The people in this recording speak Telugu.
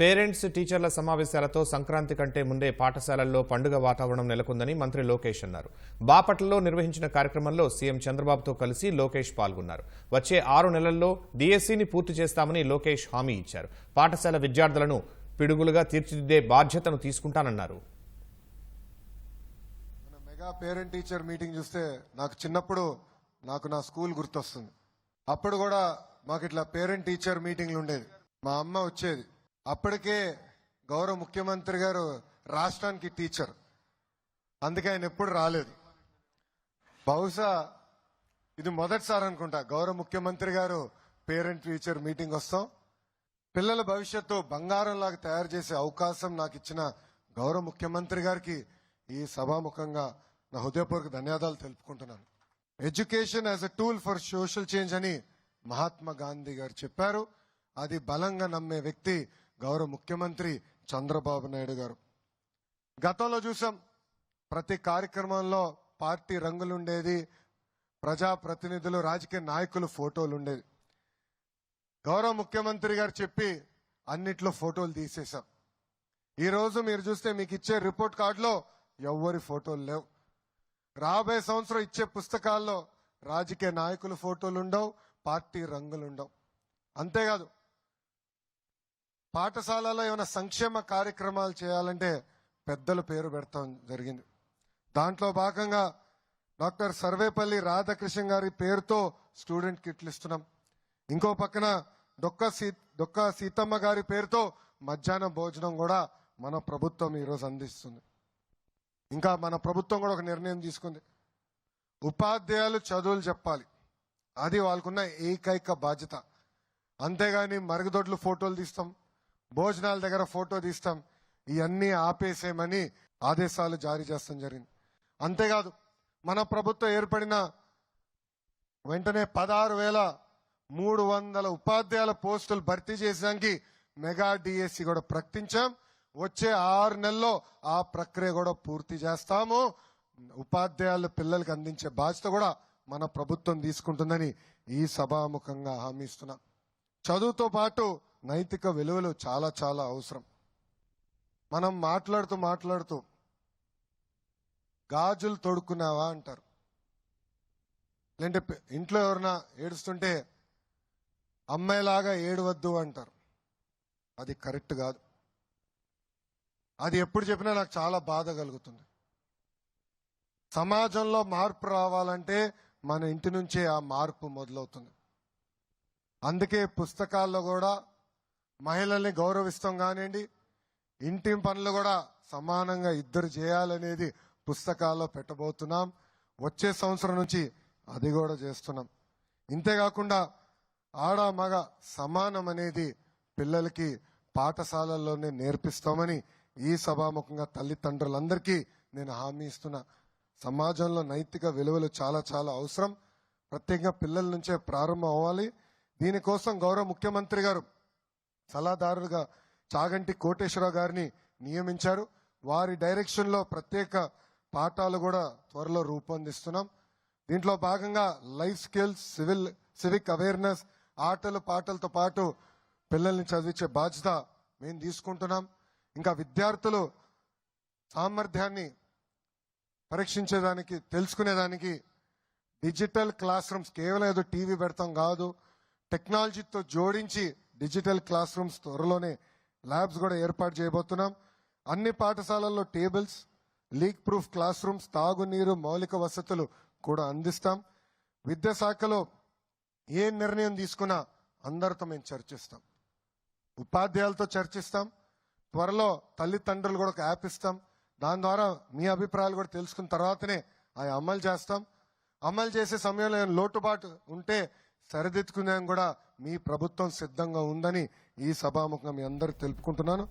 పేరెంట్స్ టీచర్ల సమావేశాలతో సంక్రాంతి కంటే ముందే పాఠశాలల్లో పండుగ వాతావరణం నెలకొందని మంత్రి లోకేష్ అన్నారు. బాపట్లలో నిర్వహించిన కార్యక్రమంలో సీఎం చంద్రబాబుతో కలిసి లోకేష్ పాల్గొన్నారు. వచ్చే ఆరు నెలల్లో డిఎస్సిని పూర్తి చేస్తామని లోకేష్ హామీ ఇచ్చారు. పాఠశాల విద్యార్థులను పిడుగులుగా తీర్చిదిద్దే బాధ్యతను తీసుకుంటానన్నారు. మెగా పేరెంట్ టీచర్ మీటింగ్ చూస్తే నాకు చిన్నప్పుడు నాకు నా స్కూల్ గుర్తొస్తుంది. అప్పుడు కూడా మాకు ఇట్లా పేరెంట్ టీచర్ మీటింగ్లు ఉండేది మా అమ్మ వచ్చేది. అప్పటికే గౌరవ ముఖ్యమంత్రి గారు రాష్ట్రానికి టీచర్. అందుకే ఆయన ఎప్పుడు రాలేదు. బహుశా ఇది మొదటిసారి అనుకుంటా. గౌరవ ముఖ్యమంత్రి గారు పేరెంట్ టీచర్ మీటింగ్ వస్తాం. పిల్లల భవిష్యత్తు బంగారంలాగా తయారు చేసే అవకాశం నాకు ఇచ్చిన గౌరవ ముఖ్యమంత్రి గారికి ఈ సభాముఖంగా నా హృదయపూర్వక ధన్యవాదాలు తెలుపుకుంటున్నాను. Education as a tool for social change అని మహాత్మా గాంధీ గారు చెప్పారు. అది బలంగా నమ్మే వ్యక్తి గౌరవ ముఖ్యమంత్రి చంద్రబాబు నాయుడు గారు. గతంలో చూసాం ప్రతి కార్యక్రమంలో పార్టీ రంగులు ఉండేది ప్రజా ప్రతినిధులు రాజకీయ నాయకులు ఫోటోలు ఉండేది గౌరవ ముఖ్యమంత్రి గారు చెప్పి అన్నిట్లో ఫోటోలు తీసేశాం. ఈరోజు మీరు చూస్తే మీకు ఇచ్చే రిపోర్ట్ కార్డులో ఎవ్వరి ఫోటోలు లేవు. రాబోయే సంవత్సరం ఇచ్చే పుస్తకాల్లో రాజకీయ నాయకుల ఫోటోలు ఉండవు పార్టీ రంగులు ఉండవు అంతేకాదు పాఠశాలలో ఏమైనా సంక్షేమ కార్యక్రమాలు చేయాలంటే పెద్దల పేరు పెడతాం జరిగింది. దాంట్లో భాగంగా డాక్టర్ సర్వేపల్లి రాధాకృష్ణ గారి పేరుతో స్టూడెంట్ కిట్లు ఇస్తున్నాం. ఇంకో పక్కన డొక్క సీ డొక్క సీతమ్మ గారి పేరుతో మధ్యాహ్న భోజనం కూడా మన ప్రభుత్వం ఈరోజు అందిస్తుంది. ఇంకా మన ప్రభుత్వం కూడా ఒక నిర్ణయం తీసుకుంది. ఉపాధ్యాయులు చదువులు చెప్పాలి. అది వాళ్ళకున్న ఏకైక బాధ్యత. అంతేగాని మరుగుదొడ్లు ఫోటోలు తీస్తాం. భోజనాల దగ్గర ఫోటో తీస్తాం. ఇవన్నీ ఆపేసేమని ఆదేశాలు జారీ చేస్తాం జరిగింది. అంతేకాదు మన ప్రభుత్వం ఏర్పడిన వెంటనే పదహారు వేల మూడు వందల ఉపాధ్యాయుల పోస్టులు భర్తీ చేసేదానికి మెగా డిఎస్సి కూడా ప్రకటించాం. వచ్చే ఆరు నెలల్లో ఆ ప్రక్రియ కూడా పూర్తి చేస్తాము. ఉపాధ్యాయులు పిల్లలకు అందించే బాధ్యత కూడా మన ప్రభుత్వం తీసుకుంటుందని ఈ సభాముఖంగా హామీ ఇస్తున్నాం. చదువుతో పాటు నైతిక విలువలు చాలా చాలా అవసరం. మనం మాట్లాడుతూ మాట్లాడుతూ గాజులు తొడుక్కున్నావా అంటారు. లేదంటే ఇంట్లో ఎవరన్నా ఏడుస్తుంటే అమ్మాయిలాగా ఏడవద్దు అంటారు. అది కరెక్ట్ కాదు. అది ఎప్పుడు చెప్పినా నాకు చాలా బాధ కలుగుతుంది. సమాజంలో మార్పు రావాలంటే మన ఇంటి నుంచే ఆ మార్పు మొదలవుతుంది. అందుకే పుస్తకాల్లో కూడా మహిళల్ని గౌరవిస్తాం కానివ్వండి ఇంటి పనులు కూడా సమానంగా ఇద్దరు చేయాలనేది పుస్తకాల్లో పెట్టబోతున్నాం. వచ్చే సంవత్సరం నుంచి అది కూడా చేస్తున్నాం. ఇంతేకాకుండా ఆడ మగ సమానం అనేది పిల్లలకి పాఠశాలల్లోనే నేర్పిస్తామని ఈ సభాముఖంగా తల్లిదండ్రులందరికీ నేను హామీ ఇస్తున్నా. సమాజంలో నైతిక విలువలు చాలా చాలా అవసరం. ప్రత్యేకంగా పిల్లల నుంచే ప్రారంభం అవ్వాలి. దీనికోసం గౌరవ ముఖ్యమంత్రి గారు సలహాదారులుగా చాగంటి కోటేశ్వరరావు గారిని నియమించారు. వారి డైరెక్షన్లో ప్రత్యేక పాఠాలు కూడా త్వరలో రూపొందిస్తున్నాం. దీంట్లో భాగంగా life skills civil civic awareness ఆటలు పాటలతో పాటు పిల్లల్ని చదివించే బాధ్యత మేము తీసుకుంటున్నాం. ఇంకా విద్యార్థులు సామర్థ్యాన్ని పరీక్షించేదానికి తెలుసుకునేదానికి డిజిటల్ క్లాస్ రూమ్స్ కేవలం ఏదో టీవీ పెడతాం కాదు. టెక్నాలజీతో జోడించి డిజిటల్ క్లాస్ రూమ్స్ త్వరలోనే ల్యాబ్స్ కూడా ఏర్పాటు చేయబోతున్నాం. అన్ని పాఠశాలల్లో tables leak proof class rooms తాగునీరు మౌలిక వసతులు కూడా అందిస్తాం. విద్యాశాఖలో ఏ నిర్ణయం తీసుకున్నా అందరితో మేము చర్చిస్తాం. ఉపాధ్యాయులతో చర్చిస్తాం. త్వరలో తల్లిదండ్రులు కూడా ఒక యాప్ ఇస్తాం. దాని ద్వారా మీ అభిప్రాయాలు కూడా తెలుసుకున్న తర్వాతనే అవి అమలు చేస్తాం. అమలు చేసే సమయంలో లోటుబాటు ఉంటే సరిదిద్దుకునే కూడా మీ ప్రభుత్వం సిద్ధంగా ఉందని ఈ సభాముఖంగా మీ అందరికి తెలుపుకుంటున్నాను.